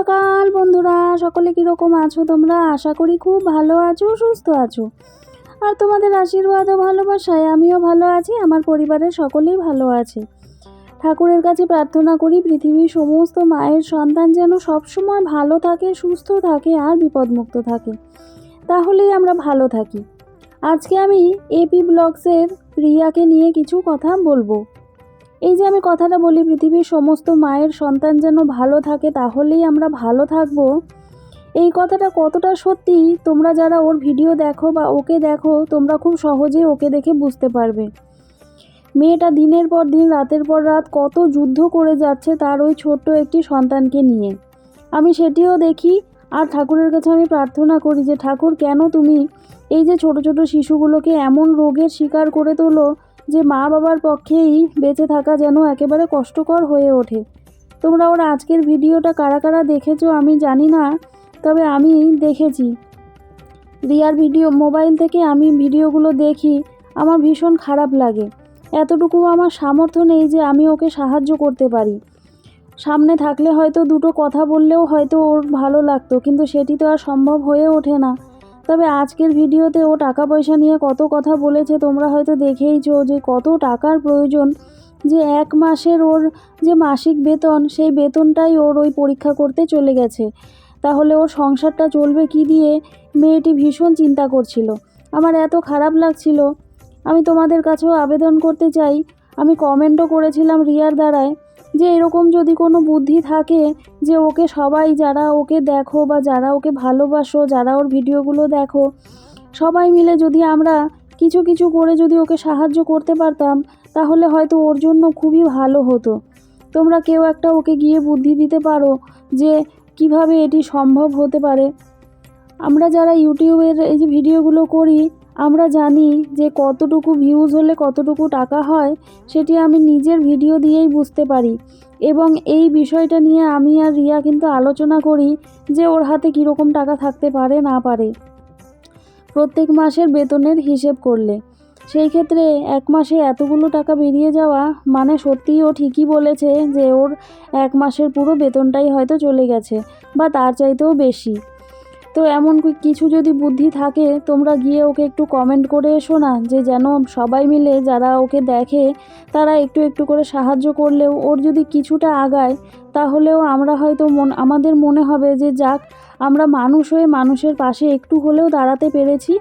সকাল, বন্ধুরা। সকলে কীরকম আছো তোমরা? আশা করি খুব ভালো আছো, সুস্থ আছো। আর তোমাদের আশীর্বাদ ও ভালোবাসায় আমিও ভালো আছি, আমার পরিবারের সকলেই ভালো আছে। ঠাকুরের কাছে প্রার্থনা করি, পৃথিবীর সমস্ত মায়ের সন্তান যেন সবসময় ভালো থাকে, সুস্থ থাকে আর বিপদমুক্ত থাকে। তাহলেই আমরা ভালো থাকি। আজকে আমি এপি ব্লগসের প্রিয়াকে নিয়ে কিছু কথা বলব। এই যে আমি কথাটা বলি, পৃথিবীর সমস্ত মায়ের সন্তান যেন ভালো থাকে, তাহলেই আমরা ভালো থাকব। এই কথাটা কতটা সত্যি, তোমরা যারা ওর ভিডিও দেখো বা ওকে দেখো, তোমরা খুব সহজেই ওকে দেখে বুঝতে পারবে। মেয়েটা দিনের পর দিন, রাতের পর রাত কত যুদ্ধ করে যাচ্ছে তার ওই ছোট্ট একটি সন্তানকে নিয়ে। আমি সেটিও দেখি, আর ঠাকুরের কাছে আমি প্রার্থনা করি যে, ঠাকুর, কেন তুমি এই যে ছোট ছোট শিশুগুলোকে এমন রোগের শিকার করে তোলো যে মা বাবার পক্ষেই বেঁচে থাকা যেন একেবারে কষ্টকর হয়ে ওঠে। তোমরা ওর আজকের ভিডিওটা কারা কারা দেখেছ আমি জানি না, তবে আমি দেখেছি। রিয়ার ভিডিও, মোবাইল থেকে আমি ভিডিওগুলো দেখি, আমার ভীষণ খারাপ লাগে। এতটুকু আমার সামর্থ্য নেই যে আমি ওকে সাহায্য করতে পারি। সামনে থাকলে হয়তো দুটো কথা বললেও হয়তো ওর ভালো লাগতো, কিন্তু সেটি তো আর সম্ভব হয়ে ওঠে না। তবে আজকের ভিডিওতে ও টাকা পয়সা নিয়ে কত কথা বলেছে, তোমরা হয়তো দেখেইছো যে কত টাকার প্রয়োজন যে এক মাসের ওর যে মাসিক বেতন, সেই বেতনটাই ওর ওই পরীক্ষা করতে চলে গেছে। তাহলে ওর সংসারটা চলবে কি দিয়ে? মেয়েটি ভীষণ চিন্তা করছিল। আমার এত খারাপ লাগছিল। আমি তোমাদের কাছেও আবেদন করতে চাই। আমি কমেন্টও করেছিলাম রিয়ার দ্বারায়। যে এরকম যদি কোনো বুদ্ধি থাকে যে ওকে সবাই যারা ওকে দেখো বা যারা ওকে ভালোবাসো, যারা ওর ভিডিওগুলো দেখো, সবাই মিলে যদি আমরা কিছু কিছু করে যদি ওকে সাহায্য করতে পারতাম, তাহলে হয়তো ওর জন্য খুবই ভালো হতো। তোমরা কেউ একটা ওকে গিয়ে বুদ্ধি দিতে পারো যে কীভাবে এটি সম্ভব হতে পারে। আমরা যারা ইউটিউবের এই যে ভিডিওগুলো করি আমরা জানি যে কতটুকু ভিউজ হলে কতটুকু টাকা হয়, সেটি আমি নিজের ভিডিও দিয়েই বুঝতে পারি। এবং এই বিষয়টা নিয়ে আমি আর রিয়া কিন্তু আলোচনা করি যে ওর হাতে কীরকম টাকা থাকতে পারে, না পারে। প্রত্যেক মাসের বেতনের হিসেব করলে। সেই ক্ষেত্রে এক মাসে এতগুলো টাকা বেরিয়ে যাওয়া মানে সত্যিই ও ঠিকই বলেছে যে ওর এক মাসের পুরো বেতনটাই হয়তো চলে গেছে, বা তার চাইতেও বেশি। তো এমন কিছু যদি বুদ্ধি থাকে, তোমরা গিয়ে ওকে একটু কমেন্ট করে এসো না, যে যেন সবাই মিলে যারা ওকে দেখে, তারা একটু একটু করে সাহায্য করলেও ওর যদি কিছুটা আগায়, তাহলেও আমরা হয়তো মন, আমাদের মনে হবে যে যাক, আমরা মানুষ হয়ে মানুষের পাশে একটু হলেও দাঁড়াতে পেরেছি,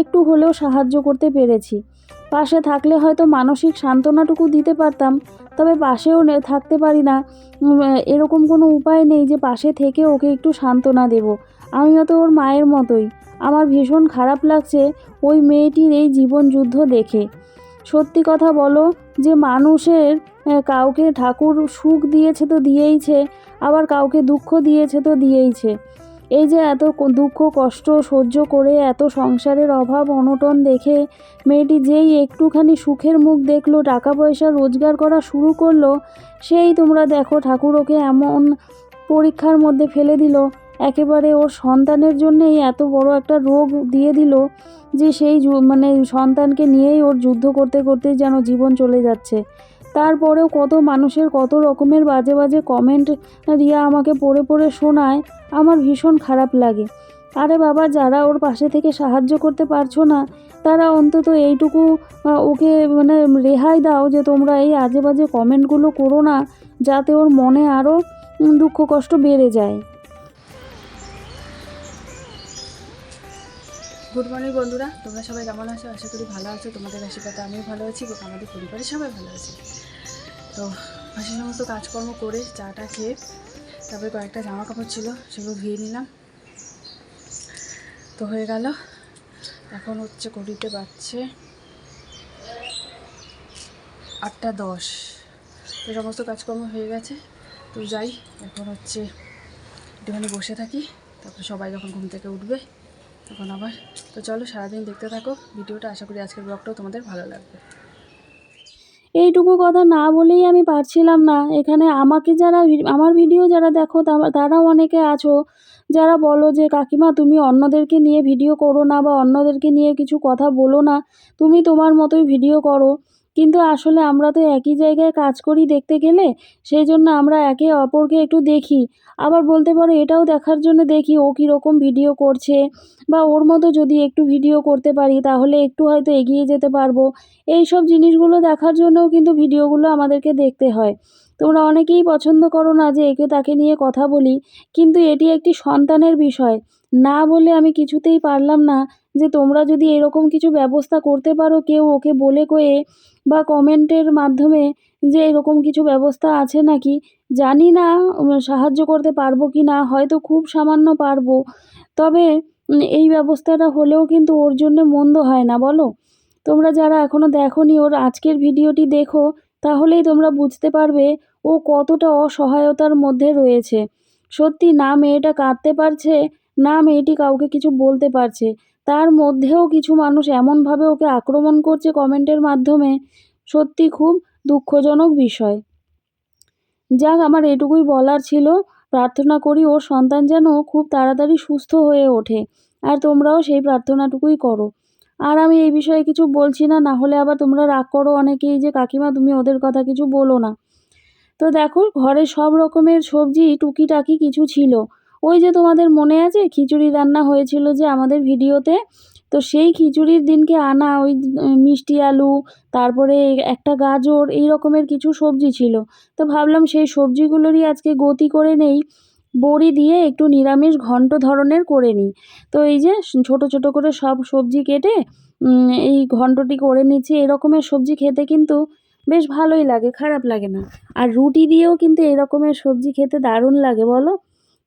একটু হলেও সাহায্য করতে পেরেছি। পাশে থাকলে হয়তো মানসিক সান্ত্বনাটুকু দিতে পারতাম, তবে পাশেও থাকতে পারি না। এরকম কোনো উপায় নেই যে পাশে থেকে ওকে একটু সান্ত্বনা দেব। আমিও তো ওর মায়ের মতোই। আমার ভীষণ খারাপ লাগছে ওই মেয়েটির এই জীবন যুদ্ধ দেখে। সত্যি কথা বলো যে মানুষের কাউকে ঠাকুর সুখ দিয়েছে তো দিয়েইছে, আবার কাউকে দুঃখ দিয়েছে তো দিয়েইছে। এই যে এত দুঃখ, কষ্ট সহ্য করে এত সংসারের অভাব অনটন দেখে মেয়েটি যেই একটুখানি সুখের মুখ দেখল টাকা পয়সা রোজগার করা শুরু করল, সেই তোমরা দেখো ঠাকুর ওকে এমন পরীক্ষার মধ্যে ফেলে দিল। একেবারে ওর সন্তানের জন্যেই এত বড় একটা রোগ দিয়ে দিল যে সেই মানে সন্তানকে নিয়েই ওর যুদ্ধ করতে করতে যেন জীবন চলে যাচ্ছে। তারপরেও কত মানুষের কত রকমের বাজে বাজে কমেন্ট রিয়া আমাকে পড়ে পড়ে শোনায়, আমার ভীষণ খারাপ লাগে। আরে বাবা, যারা ওর পাশে থেকে সাহায্য করতে পারছ না, তারা অন্তত এইটুকু ওকে মানে রেহাই দাও যে তোমরা এই আজে বাজে কমেন্টগুলো করো না, যাতে ওর মনে আরও দুঃখ কষ্ট বেড়ে যায়। গুড মর্নিং বন্ধুরা। তোমরা সবাই কেমন আছো? আশা করি ভালো আছো। তোমাদের আশীর্বাদে আমিও ভালো আছি, এবং আমাদের পরিবারের সবাই ভালো আছে। তো সে সমস্ত কাজকর্ম করে চাটা খেয়ে তারপরে কয়েকটা জামা কাপড় ছিল, সেগুলো ধুয়ে নিলাম। তো হয়ে গেল। এখন হচ্ছে ঘড়িতে বাজছে আটটা দশ। তো সমস্ত কাজকর্ম হয়ে গেছে। তো যাই, এখন হচ্ছে একটুখানি বসে থাকি। তারপর সবাই যখন ঘুম থেকে উঠবে, তখন আবার তো চলো সারাদিন দেখতে থাকো। ভিডিওটা আশা করি আজকের ব্লগটাও তোমাদের ভালো লাগবে। এইটুকু কথা না বলেই আমি পারছিলাম না। এখানে আমাকে যারা আমার ভিডিও যারা দেখো তারা অনেকে আছো, যারা বলো যে, কাকিমা, তুমি অন্যদেরকে নিয়ে ভিডিও করো না বা অন্যদেরকে নিয়ে কিছু কথা বলো না। তুমি তোমার মতোই ভিডিও করো। কিন্তু আসলে আমরা তো একই জায়গায় কাজ করি দেখতে গেলে সেই জন্য আমরা একে অপরকে একটু দেখি। আবার বলতে পারো এটাও দেখার জন্য দেখি ও কীরকম ভিডিও করছে, বা ওর মতো যদি একটু ভিডিও করতে পারি তাহলে একটু হয়তো এগিয়ে যেতে পারব। এই সব জিনিসগুলো দেখার জন্যও কিন্তু ভিডিওগুলো আমাদেরকে দেখতে হয়। তোমরা অনেকেই পছন্দ করো না যে একে তাকে নিয়ে কথা বলি, কিন্তু এটি একটি সন্তানের বিষয়। না বলে আমি কিছুতেই পারলাম না যে তোমরা যদি এরকম কিছু ব্যবস্থা করতে পারো কেউ ওকে বলে কয়ে বা কমেন্টের মাধ্যমে যে এরকম কিছু ব্যবস্থা আছে নাকি, জানি না সাহায্য করতে পারব কি না, হয়তো খুব সামান্য পারব। তবে এই ব্যবস্থাটা হলেও কিন্তু ওর জন্য মন্দ হয় না, বলো? তোমরা যারা এখনও দেখোনি ওর আজকের ভিডিওটি দেখো, তাহলেই তোমরা বুঝতে পারবে ও কতটা অসহায়তার মধ্যে রয়েছে। সত্যি না মেয়েটা কাঁদতে পারছে, না মেয়েটি কাউকে কিছু বলতে পারছে। তার মধ্যেও কিছু মানুষ এমনভাবে ওকে আক্রমণ করছে কমেন্টের মাধ্যমে, সত্যি খুব দুঃখজনক বিষয়। যাক, আমার এটুকুই বলার ছিল। প্রার্থনা করি ওর সন্তান যেন খুব তাড়াতাড়ি সুস্থ হয়ে ওঠে, আর তোমরাও সেই প্রার্থনাটুকুই করো। আর আমি এই বিষয়ে কিছু বলছি না না হলে আবার তোমরা রাগ করো অনেকেই যে, কাকিমা, তুমি ওদের কথা কিছু বলো না। তো দেখো, ঘরে সব রকমের সবজি টুকিটাকি কিছু ছিল। ওই যে তোমাদের মনে আছে, খিচুড়ি রান্না হয়েছিল যে আমাদের ভিডিওতে? তো সেই খিচুড়ির দিনকে আনা ওই মিষ্টি আলু, তারপরে একটা গাজর, এই রকমের কিছু সবজি ছিল। তো ভাবলাম সেই সবজিগুলোরই আজকে গতি করে নেই, বড়ি দিয়ে একটু নিরামিষ ঘন্ট ধরনের করে নিই। তো এই যে ছোট ছোট করে সব সবজি কেটে এই ঘন্টটি করে নিচ্ছি এরকমের সবজি খেতে কিন্তু বেশ ভালোই লাগে, খারাপ লাগে না। আর রুটি দিয়েও কিন্তু এই রকমের সবজি খেতে দারুণ লাগে, বলো?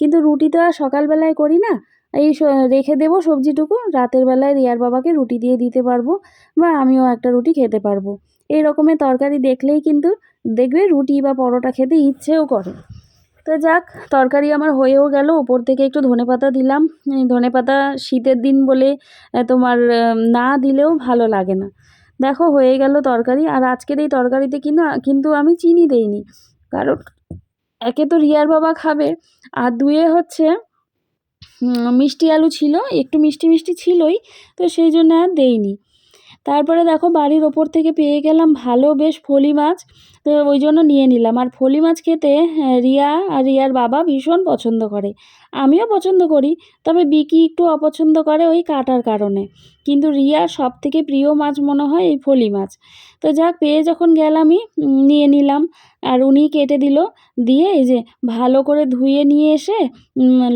কিন্তু রুটি তো আর সকালবেলায় করি না। এই রেখে দেবো সবজিটুকু, রাতের বেলায় রিয়ার বাবাকে রুটি দিয়ে দিতে পারব বা আমিও একটা রুটি খেতে পারব। এই রকমের তরকারি দেখলেই কিন্তু দেখবে রুটি বা পরোটা খেতে ইচ্ছেও করে। তো যাক, তরকারি আমার হয়েও গেল, ওপর থেকে একটু ধনেপাতা দিলাম। ধনেপাতা শীতের দিন বলে তোমার না দিলেও ভালো লাগে না। দেখো হয়ে গেল তরকারি, আর আজকের এই তরকারিতে কিন্তু কিন্তু আমি চিনি দেইনি। কারণ একে তো রিয়ার বাবা খাবে। আর দুয়ে হচ্ছে মিষ্টি আলু ছিল, একটু মিষ্টি মিষ্টি ছিলই, তো সেই জন্য আর দেইনি। তারপরে দেখো বাড়ির ওপর থেকে পেয়ে গেলাম ভালো বেশ ফলি মাছ। তো ওই জন্য নিয়ে নিলাম। আর ফলি মাছ খেতে হ্যাঁ, রিয়া আর রিয়ার বাবা ভীষণ পছন্দ করে। আমিও পছন্দ করি তবে বিকি একটু অপছন্দ করে ওই কাটার কারণে। কিন্তু রিয়ার সব থেকে প্রিয় মাছ মনে হয় এই ফলি মাছ। তো যাক পেয়ে যখন গেলামই নিয়ে নিলাম। আর উনি কেটে দিল দিয়ে এই যে ভালো করে ধুয়ে নিয়ে এসে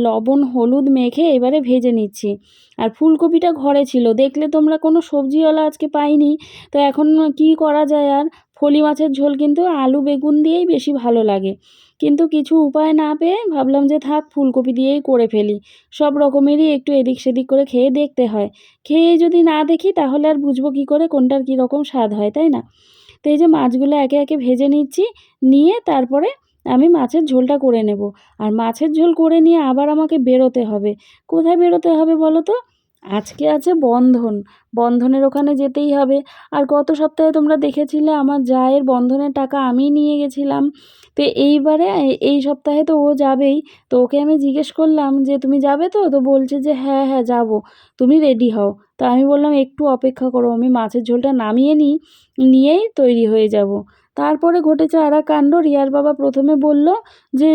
লবণ হলুদ মেখে এবারে ভেজে নিচ্ছি। আর ফুলকপিটা ঘরে ছিল দেখলে তোমরা কোনো সবজিওয়ালা আজকে পাইনি। তো এখন কি করা যায় আর? ফলি মাছের ঝোল কিন্তু আলু, বেগুন দিয়েই বেশি ভালো লাগে। কিন্তু কিছু উপায় না পেয়ে ভাবলাম যে থাক, ফুলকপি দিয়েই করে ফেলি। সব রকমেরই একটু এদিক সেদিক করে খেয়ে দেখতে হয়। খেয়ে যদি না দেখি তাহলে আর বুঝব কী করে, কোনটার কী রকম স্বাদ হয়, তাই না? তো এই যে মাছগুলো একে একে ভেজে নিচ্ছি, নিয়ে তারপরে আমি মাছের ঝোলটা করে নেব। আর মাছের ঝোল করে নিয়ে আবার আমাকে বেরোতে হবে। কোথায় বেরোতে হবে বলো তো? আজকে আছে বন্ধন। বন্ধনের ওখানে যেতেই হবে। আর গত সপ্তাহে তোমরা দেখেছিলে আমার জায়ের বন্ধনের টাকা আমি নিয়ে গেছিলাম। তো এইবারে, এই সপ্তাহে তো ও যাবেই। তো ওকে আমি জিজ্ঞেস করলাম যে, তুমি যাবে তো? তো বলছে যে হ্যাঁ হ্যাঁ যাব। তুমি রেডি হও। তো আমি বললাম, একটু অপেক্ষা করো, আমি মাছের ঝোলটা নামিয়ে নিই, নিয়েই তৈরি হয়ে যাব। তারপরে ঘটেছে আর কাণ্ড। রিয়ার বাবা প্রথমে বলল যে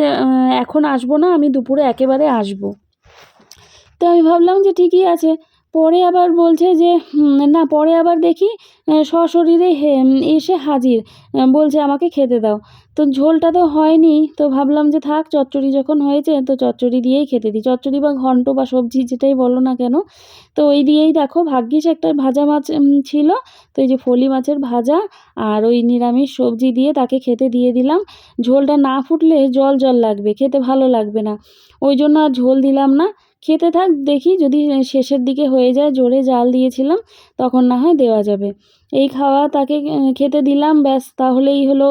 এখন আসব না, আমি দুপুরে একেবারে আসব। তো আমি ভাবলাম যে ঠিকই আছে। পরে আবার বলছে যে না, পরে আবার দেখি সশরীরে এসে হাজির। বলছে আমাকে খেতে দাও। তো ঝোলটা তো হয়নি, তো ভাবলাম যে থাক, চচ্চড়ি যখন হয়েছে, তো চচ্চড়ি দিয়েই খেতে দিই। চচ্চড়ি বা ঘন্ট বা সবজি যেটাই বলো না কেন, তো ওই দিয়েই দেখো, ভাগ্যিস একটা ভাজা মাছ ছিল। তো এই যে ফলি মাছের ভাজা আর ওই নিরামিষ সবজি দিয়ে তাকে খেতে দিয়ে দিলাম। ঝোলটা না ফুটলে জল জল লাগবে, খেতে ভালো লাগবে না। ওই জন্য আর ঝোল দিলাম না। খেতে থাক দেখি যদি শেষের দিকে হয়ে যায় জোরে জাল দিয়েছিলাম তখন না হয় দেওয়া যাবে। এই খাওয়া তাকে খেতে দিলাম ব্যাস তাহলেই হলো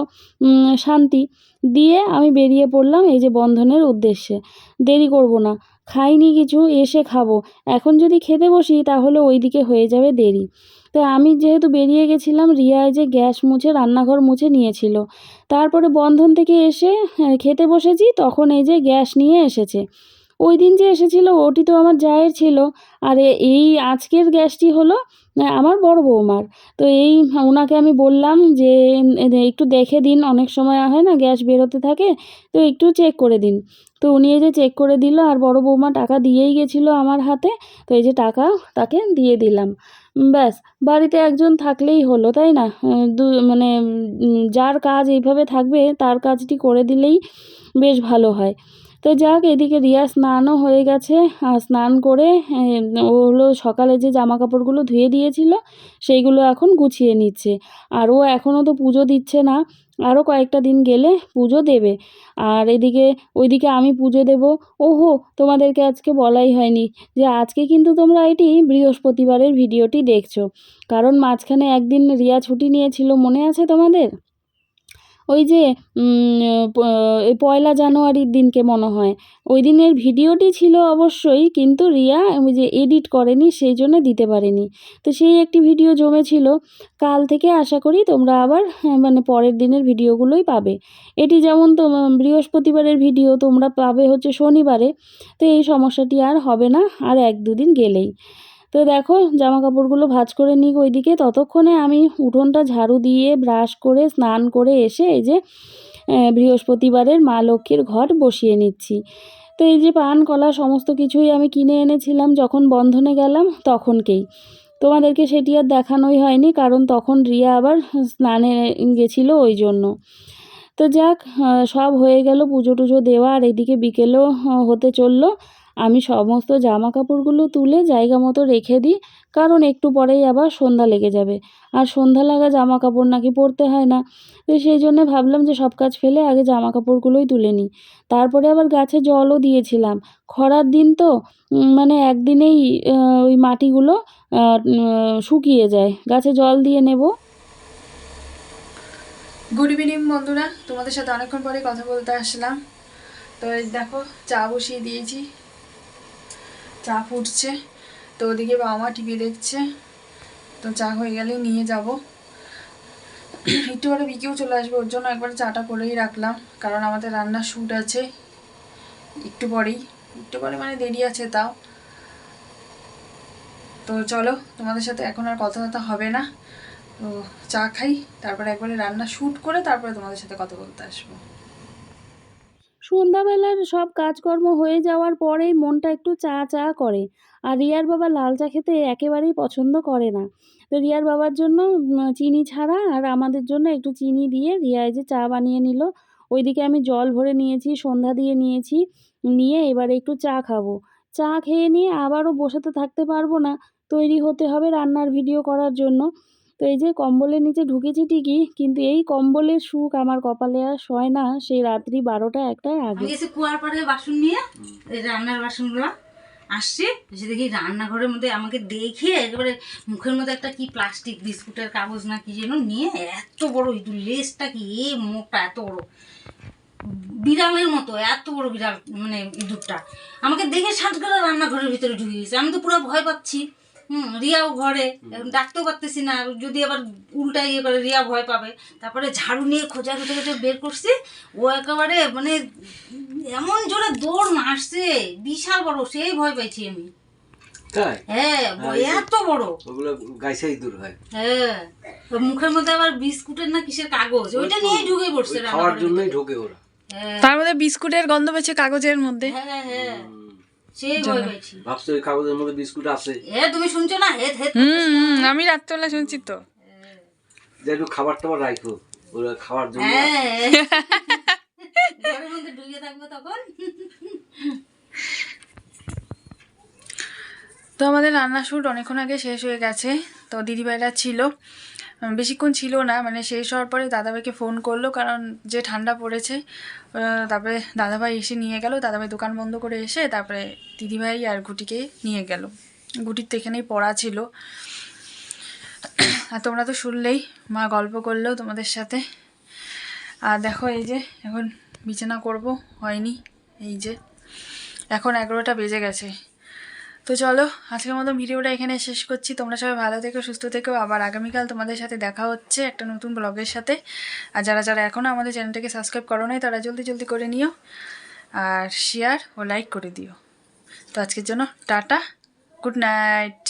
শান্তি। দিয়ে আমি বেরিয়ে পড়লাম এই যে বন্ধনের উদ্দেশ্যে। দেরি করব না খাইনি কিছু এসে খাব। এখন যদি খেতে বসি তাহলে ওই দিকে হয়ে যাবে দেরি। তো আমি যেহেতু বেরিয়ে গেছিলাম রিয়া যে গ্যাস মুছে রান্নাঘর মুছে নিয়েছিল। তারপরে বন্ধন থেকে এসে হ্যাঁ, খেতে বসেছি তখন এই যে গ্যাস নিয়ে এসেছে। ওই দিন যে এসেছিল, ওটি তো আমার জায়ের ছিল। আর এই আজকের গ্যাসটি হলো আমার বড় বৌমার। তো এই ওনাকে আমি বললাম যে একটু দেখে দিন, অনেক সময় হয় না, গ্যাস বেরোতে থাকে, তো একটু চেক করে দিন। তো উনি এই যে চেক করে দিল, আর বড় বৌমা টাকা দিয়েই গেছিল আমার হাতে, তো এই যে টাকা তাকে দিয়ে দিলাম। ব্যাস, বাড়িতে একজন থাকলেই হলো, তাই না? দু মানে যার কাজ এইভাবে থাকবে, তার কাজটি করে দিলেই বেশ ভালো হয়। তো যাক, এদিকে রিয়া স্নানও হয়ে গেছে। আর স্নান করে ও হলো সকালে যে জামা কাপড়গুলো ধুয়ে দিয়েছিল, সেইগুলো এখন গুছিয়ে নিচ্ছে। আর ও এখনও তো পুজো দিচ্ছে না, আরও কয়েকটা দিন গেলে পুজো দেবে। আর এদিকে, ওইদিকে আমি পুজো দেব। ওহো, তোমাদেরকে আজকে বলাই হয়নি যে আজকে কিন্তু তোমরা এটি বৃহস্পতিবারের ভিডিওটি দেখছ। কারণ মাঝখানে একদিন রিয়া ছুটি নিয়েছিল, মনে আছে তোমাদের? ওই যে এই পয়লা জানুয়ারির দিনকে মনে হয়। ওই দিনের ভিডিওটি ছিল অবশ্যই কিন্তু রিয়া ওই যে এডিট করেনি সেই জন্য দিতে পারেনি। তো সেই একটি ভিডিও জমেছিল। কাল থেকে আশা করি তোমরা আবার হ্যাঁ, মানে পরের দিনের ভিডিওগুলোই পাবে। এটি যেমন তো বৃহস্পতিবারের ভিডিও তোমরা পাবে হচ্ছে শনিবারে। তো এই সমস্যাটি আর হবে না আর এক দুদিন গেলেই। তো দেখো জামা কাপড়গুলো ভাজ করে নিই ওইদিকে। ততক্ষণে আমি উঠোনটা ঝাড়ু দিয়ে ব্রাশ করে, স্নান করে এসে এই যে বৃহস্পতিবারের মা লক্ষ্মীর ঘট বসিয়ে নিচ্ছি। তো এই যে পান, কলা সমস্ত কিছুই আমি কিনে এনেছিলাম, যখন বন্ধনে গেলাম তখনকেই। তোমাদেরকে সেটি আর দেখানোই হয়নি, কারণ তখন রিয়া আবার স্নানে গেছিল ওই জন্য। তো যাক সব হয়ে গেল, পুজো টুজো দেওয়া, আর এদিকে বিকেলও হতে চলল। আমি সমস্ত জামা কাপড়গুলো তুলে জায়গা মতো রেখে দিই, কারণ একটু পরেই আবার সন্ধ্যা লেগে যাবে। আর সন্ধ্যা লাগা জামা কাপড় নাকি পরতে হয় না। তো সেই জন্য ভাবলাম যে সব কাজ ফেলে আগে জামা কাপড়গুলোই তুলে নিই। তারপরে আবার গাছে জলও দিয়েছিলাম। খরার দিন তো মানে একদিনেই ওই মাটিগুলো শুকিয়ে যায়। গাছে জল দিয়ে নেব। গুড ইভিনিং বন্ধুরা। তোমাদের সাথে অনেকক্ষণ পরে কথা বলতে আসলাম। তো দেখো, চা বসিয়ে দিয়েছি। চা ফুটছে তো ওদিকে বাবা মা টিভি দেখছে। তো চা হয়ে গেলেই নিয়ে যাব। একটু পরে বিকেও চলে আসবে, ওর জন্য একবার চাটা করেই রাখলাম। কারণ আমাদের রান্নার শ্যুট আছে। একটু পরেই। একটু পরে মানে দেরি আছে তাও। তো চলো, তোমাদের সাথে এখন আর কথাবার্তা হবে না। তো চা খাই, তারপরে একবারে রান্না শ্যুট করে তারপরে তোমাদের সাথে কথা বলতে আসব। সন্ধ্যাবেলার সব কাজকর্ম হয়ে যাওয়ার পরেই মনটা একটু চা চা করে। আর রিয়ার বাবা লাল চা খেতে একেবারেই পছন্দ করে না। তো রিয়ার বাবার জন্য চিনি ছাড়া আর আমাদের জন্য একটু চিনি দিয়ে রিয়া যে চা বানিয়ে নিল। ওইদিকে আমি জল ভরে নিয়েছি, সন্ধ্যা দিয়ে নিয়েছি, নিয়ে এবারে একটু চা খাব। চা খেয়ে নিয়ে আবারও বসে তো থাকতে পারব না। তৈরি হতে হবে রান্নার ভিডিও করার জন্য। তো এই যে কম্বলের নিচে ঢুকেছি ঠিকই, কিন্তু এই কম্বলের সুখ আমার কপালে আর সয় না, সেই রাত্রি বারোটা একটা আগে। এসে কুয়ার পাড়ে বাসন নিয়ে, এই রান্নার বাসনগুলো আসছে, এসে দেখি রান্নাঘরের মধ্যে আমাকে দেখে একেবারে মুখের মধ্যে একটা কি প্লাস্টিক বিস্কুটের কাগজ না কি যেন নিয়ে এত বড় ইঁদুর লেজটা কি, এ মুখটা এত বড়। বিড়ালের মতো, এত বড় বিড়াল মানে ইঁদুরটা আমাকে দেখে সাত রান্নাঘরের ভিতরে ঢুকে গেছে, আমি তো পুরো ভয় পাচ্ছি। হুম রিয়াও ঘরে। এখন ডাকতেও পারতেছি না যদি আবার উল্টা ইয়ে করে রিয়া ভয় পাবে। তারপরে ঝাড়ু নিয়ে খোঁজা খোঁজা খোঁজা বের করছি। ও একেবারে মানে এমন জোরে দৌড় মারছে বিশাল বড় সেই ভয় পাইছি আমি। হ্যাঁ হ্যাঁ, এই যে- এত বড়। ওগুলো গাইসাই দূর হয়। ওর মুখের মধ্যে আবার বিস্কুটের না কিসের কাগজ? ওইটা নিয়েই ঢুকে পড়ছে ওই খাওয়ার জন্যই ভিতরে। ওরা। তার মধ্যে বিস্কুটের গন্ধ পেয়েছে কাগজের মধ্যে। হ্যাঁ হ্যাঁ। ভাবছ ওই কাগজের মধ্যে বিস্কুট আছে? এ তুমি শুনছো না? হেদ হেদ হুম হুম, আমি রাত্রেবেলা শুনছি তো। যে একটু খাবার টাবার রাখো ওরা জন্য হ্যাঁ। ঘরের মধ্যে ঢুকে থাকবে তখন। তো আমাদের রান্না শ্যুট অনেকক্ষণ আগে শেষ হয়ে গেছে তো দিদিভাইরা ছিল। বেশিক্ষণ ছিল না মানে শেষ হওয়ার পরে দাদাভাইকে ফোন করল, কারণ যে ঠান্ডা পড়েছে তারপরে দাদাভাই এসে নিয়ে গেল, দাদাভাই দোকান বন্ধ করে এসে তারপরে দিদিভাই আর গুটিকে নিয়ে গেল। গুটির তো এখানেই পড়া ছিল। আর তোমরা তো শুনলেই, মা গল্প করল তোমাদের সাথে। আর দেখো এই যে, এখন বিছানা করব, হয়নি, এই যে। এখন এগারোটা বেজে গেছে। তো চলো, আজকের মতো ভিডিওটা এখানে শেষ করছি। তোমরা সবাই ভালো থেকো, সুস্থ থেকো। আবার আগামীকাল তোমাদের সাথে দেখা হচ্ছে একটা নতুন ব্লগের সাথে। আর যারা যারা এখনও আমাদের চ্যানেলটাকে সাবস্ক্রাইব করো নাই, তারা জলদি জলদি করে নিও। আর শেয়ার ও লাইক করে দিও। তো আজকের জন্য টাটা গুড নাইট